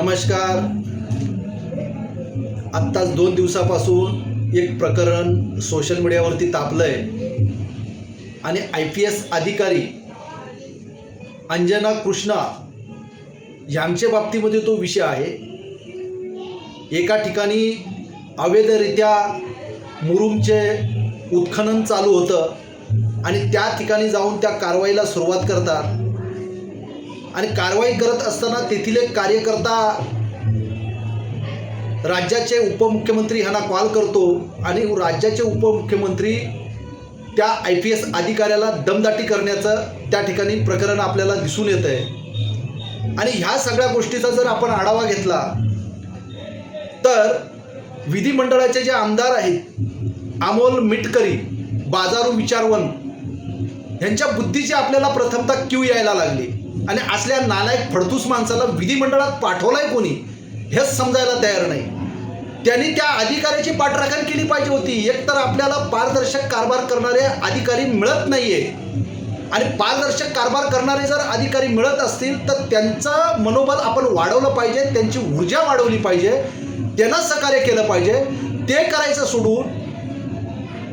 नमस्कार. आत्ताच दोन दिवसापासून एक प्रकरण सोशल मीडियावरती तापलं आहे आणि आय पी एस अधिकारी अंजना कृष्णा यांच्या बाबतीमध्ये तो विषय आहे. एका ठिकाणी अवैधरित्या मुरुमचे उत्खनन चालू होतं आणि त्या ठिकाणी जाऊन त्या कारवाईला सुरुवात करतात. आणि कारवाई करत असताना तेथील एक कार्यकर्ता राज्याचे उपमुख्यमंत्री ह्यांना कॉल करतो आणि राज्याचे उपमुख्यमंत्री त्या आय पी एस अधिकाऱ्याला दमदाटी करण्याचं त्या ठिकाणी प्रकरण आपल्याला दिसून येतं आहे. आणि ह्या सगळ्या गोष्टीचा जर आपण आढावा घेतला तर विधिमंडळाचे जे आमदार आहेत अमोल मिटकरी बाजारू विचारवन ह्यांच्या बुद्धीची आपल्याला प्रथमतः क्यू यायला लागली. आणि असल्या नालायक फडतूस माणसाला विधिमंडळात पाठवलाय कोणी हेच समजायला तयार नाही. त्यांनी त्या अधिकाऱ्याची पाठराखण केली पाहिजे होती. एकतर आपल्याला पारदर्शक कारभार करणारे अधिकारी मिळत नाहीये. आणि पारदर्शक कारभार करणारे जर अधिकारी मिळत असतील तर त्यांचं मनोबल आपण वाढवलं पाहिजे त्यांची ऊर्जा वाढवली पाहिजे त्यांना सहकार्य केलं पाहिजे. ते करायचं सोडून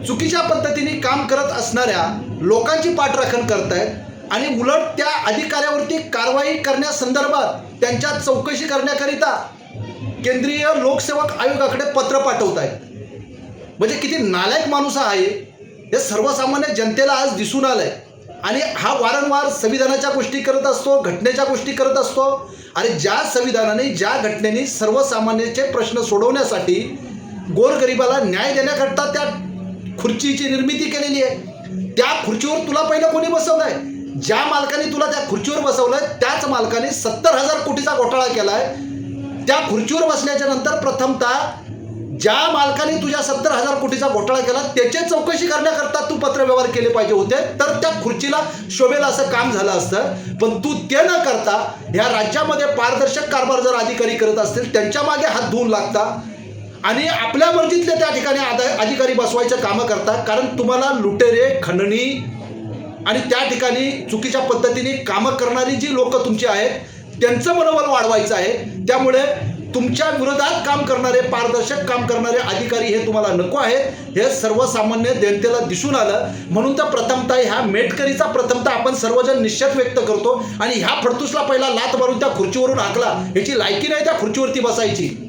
चुकीच्या पद्धतीने काम करत असणाऱ्या लोकांची पाठराखण करतायत. आणि उलट त्या अधिकाऱ्यावरती कारवाई करण्यासंदर्भात त्यांच्या चौकशी करण्याकरिता केंद्रीय लोकसेवक आयोगाकडे पत्र पाठवत आहेत. म्हणजे किती नालायक माणूस आहे. हे सर्वसामान्य जनतेला आज दिसून आलंय. आणि हा वारंवार संविधानाच्या गोष्टी करत असतो घटनेच्या गोष्टी करत असतो. आणि ज्या संविधानाने ज्या घटनेने सर्वसामान्याचे प्रश्न सोडवण्यासाठी गोरगरिबाला न्याय देण्याकरता त्या खुर्चीची निर्मिती केलेली आहे. त्या खुर्चीवर तुला पहिलं कोणी बसवलंय? ज्या मालकाने तुला त्या खुर्चीवर बसवलंय त्याच मालकाने सत्तर हजार कोटीचा घोटाळा केलाय. त्या खुर्चीवर बसल्याच्या नंतर प्रथमतः ज्या मालकाने तुझ्या सत्तर हजार कोटीचा घोटाळा केला त्याची चौकशी करण्याकरता तू पत्रव्यवहार केले पाहिजे होते. तर त्या खुर्चीला शोभेल असं काम झालं असतं. पण तू ते न करता ह्या राज्यामध्ये पारदर्शक कारभार जर अधिकारी करत असतील त्यांच्या मागे हात धुवून लागता आणि आपल्या मर्जीतले त्या ठिकाणी आदा अधिकारी बसवायचं कामं करता कारण तुम्हाला लुटेरे खंडणी आणि त्या ठिकाणी चुकीच्या पद्धतीने कामं करणारी जी लोकं तुमची आहेत त्यांचं मनोबल वाढवायचं आहे. त्यामुळे तुमच्या विरोधात काम करणारे पारदर्शक काम करणारे अधिकारी हे तुम्हाला नको आहेत. हे सर्वसामान्य जनतेला दिसून आलं. म्हणून तर प्रथमतः ह्या मेटकरीचा प्रथमतः आपण सर्वजण निश्चित व्यक्त करतो. आणि ह्या फडतूसला पहिला लात मारून त्या खुर्चीवरून हाकला. ह्याची लायकी नाही त्या खुर्चीवरती बसायची.